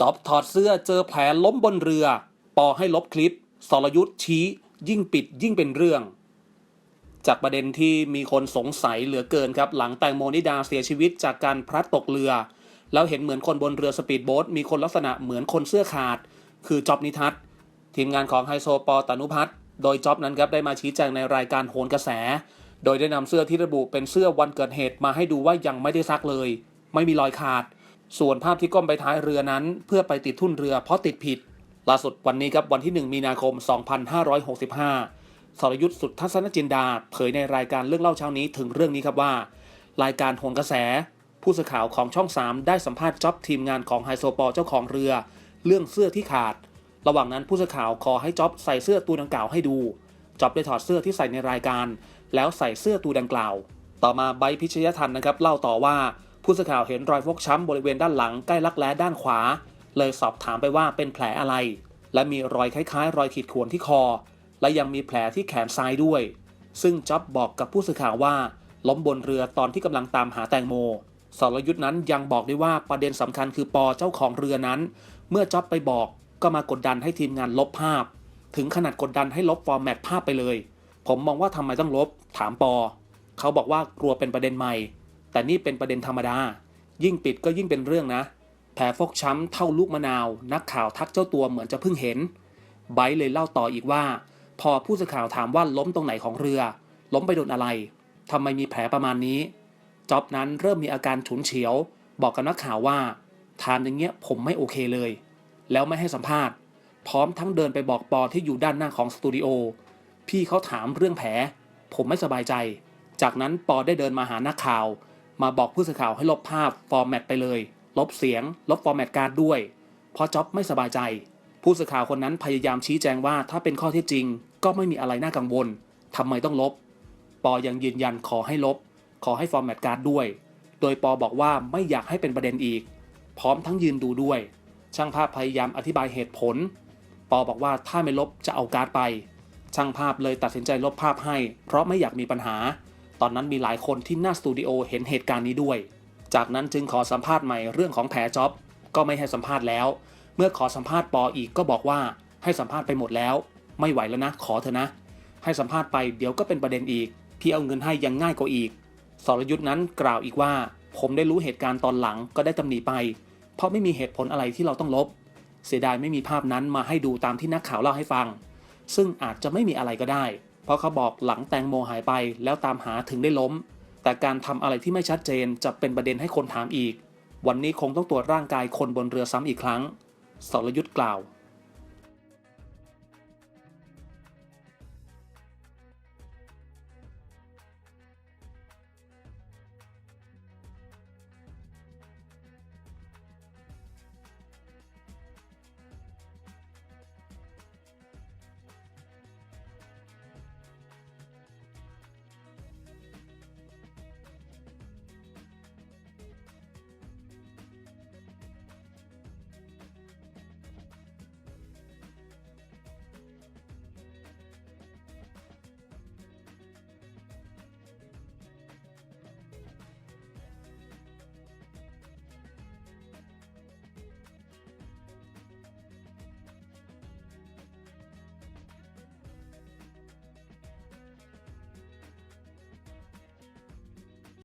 จ็อบถอดเสื้อเจอแผลล้มบนเรือ ปอให้ลบคลิป สรยุทธ์ชี้ ยิ่งปิดยิ่งเป็นเรื่อง จากประเด็นที่มีคนสงสัยเหลือเกินครับ หลังแตงโมนิดาเสียชีวิตจากการพลัดตกเรือ แล้วเห็นเหมือนคนบนเรือสปีดโบ๊ทมีคนลักษณะเหมือนคนเสื้อขาด คือจ็อบนิทัศน์ทีมงานของไฮโซปอตานุพัฒน์โดยจ็อบนั้นครับได้มาชี้แจงในรายการโหนกระแส โดยได้นำเสื้อที่ระบุเป็นเสื้อวันเกิดเหตุมาให้ดูว่ายังไม่ได้ซักเลย ไม่มีรอยขาด ส่วนภาพที่ก้มไปท้ายเรือนั้น เพื่อไปติดทุ่นเรือเพราะติดผิด ล่าสุดวันนี้ครับวันที่ 1 มีนาคม 2565 สรยุทธ์สุดทัศนจินดา เผยในรายการเรื่องเล่าเช้านี้ถึงเรื่องนี้ครับว่า รายการโหนกระแส ผู้สื่อข่าวของช่อง 3 ได้สัมภาษณ์จ็อบทีมงานของไฮโซปอเจ้าของเรือ เรื่องเสื้อที่ขาด ระหว่างนั้นผู้สื่อข่าวขอให้จ็อบใส่เสื้อตัวดังกล่าวให้ดูจ็อบได้ถอดเสื้อที่ใส่ในรายการ แล้วใส่เสื้อตัวดังกล่าว ต่อมาไบพิชยทันนะครับเล่าต่อว่า ผู้สื่อข่าวเห็นรอยฟกช้ำบริเวณด้านหลังใกล้รักแร้ด้านขวา เลยสอบถามไปว่าเป็นแผลอะไร และมีรอยคล้ายๆ รอยขีดข่วนที่คอ และยังมีแผลที่แขนซ้ายด้วย ซึ่งจ็อบบอกกับผู้สื่อข่าวว่า ล้มบนเรือตอนที่กำลังตามหาแตงโมสรยุทธ์นั้นยังบอกด้วยว่าประเด็นสำคัญคือปอเจ้าของเรือนั้น เมื่อจ็อบไปบอกก็มากดดันให้ทีมงานลบภาพ ถึงขนาดกดดันให้ลบฟอร์แมตภาพไปเลย ผมมองว่าทำไมต้องลบ ถามปอ เขาบอกว่ากลัวเป็นประเด็นใหม่ แต่นี่เป็นประเด็นธรรมดา ยิ่งปิดก็ยิ่งเป็นเรื่องนะ แผลฟกช้ำเท่าลูกมะนาว นักข่าวทักเจ้าตัวเหมือนจะเพิ่งเห็น ไบร์เลยเล่าต่ออีกว่า พอผู้สื่อข่าวถามว่าล้มตรงไหนของเรือ ล้มไปโดนอะไรทำไมมีแผลประมาณนี้จ็อบนั้นเริ่มมีอาการฉุนเฉียว บอกกับนักข่าวว่าทานอย่างเงี้ยผมไม่โอเคเลย แล้วไม่ให้สัมภาษณ์ พร้อมทั้งเดินไปบอกปอที่อยู่ด้านหน้าของสตูดิโอพี่เขาถามเรื่องแผลผมไม่สบายใจ จากนั้นปอได้เดินมาหานักข่าว มาบอกผู้สื่อข่าวให้ลบภาพฟอร์แมตไปเลย ลบเสียง ลบฟอร์แมตการ์ดด้วย เพราะจ็อบไม่สบายใจ ผู้สื่อข่าวคนนั้นพยายามชี้แจงว่าถ้าเป็นข้อเท็จจริง ก็ไม่มีอะไรน่ากังวลทำไมต้องลบ ปอยังยืนยันขอให้ลบ ขอให้ฟอร์แมตการ์ดด้วย โดยปอบอกว่าไม่อยากให้เป็นประเด็นอีก พร้อมทั้งยืนดูด้วย ช่างภาพพยายามอธิบายเหตุผล ปอบอกว่าถ้าไม่ลบจะเอาการ์ดไป ช่างภาพเลยตัดสินใจลบภาพให้ เพราะไม่อยากมีปัญหา ตอนนั้นมีหลายคนที่หน้าสตูดิโอเห็นเหตุการณ์นี้ด้วย จากนั้นจึงขอสัมภาษณ์ใหม่เรื่องของแผลจ็อบ ก็ไม่ให้สัมภาษณ์แล้ว เมื่อขอสัมภาษณ์ปออีกก็บอกว่าให้สัมภาษณ์ไปหมดแล้ว ไม่ไหวแล้วนะ ขอเถอะนะ ให้สัมภาษณ์ไปเดี๋ยวก็เป็นประเด็นอีก พี่เอาเงินให้ยังง่ายกว่าอีก สรยุทธ์นั้นกล่าวอีกว่า ผมได้รู้เหตุการณ์ตอนหลังก็ได้ตำหนิไป เพราะไม่มีเหตุผลอะไรที่เราต้องลบ เสียดายไม่มีภาพนั้นมาให้ดูตามที่นักข่าวเล่าให้ฟัง ซึ่งอาจจะไม่มีอะไรก็ได้ เพราะเขาบอกหลังแตงโมหายไปแล้วตามหาถึงได้ล้ม แต่การทำอะไรที่ไม่ชัดเจนจะเป็นประเด็นให้คนถามอีก วันนี้คงต้องตรวจร่างกายคนบนเรือซ้ำอีกครั้งสรยุทธ์กล่าว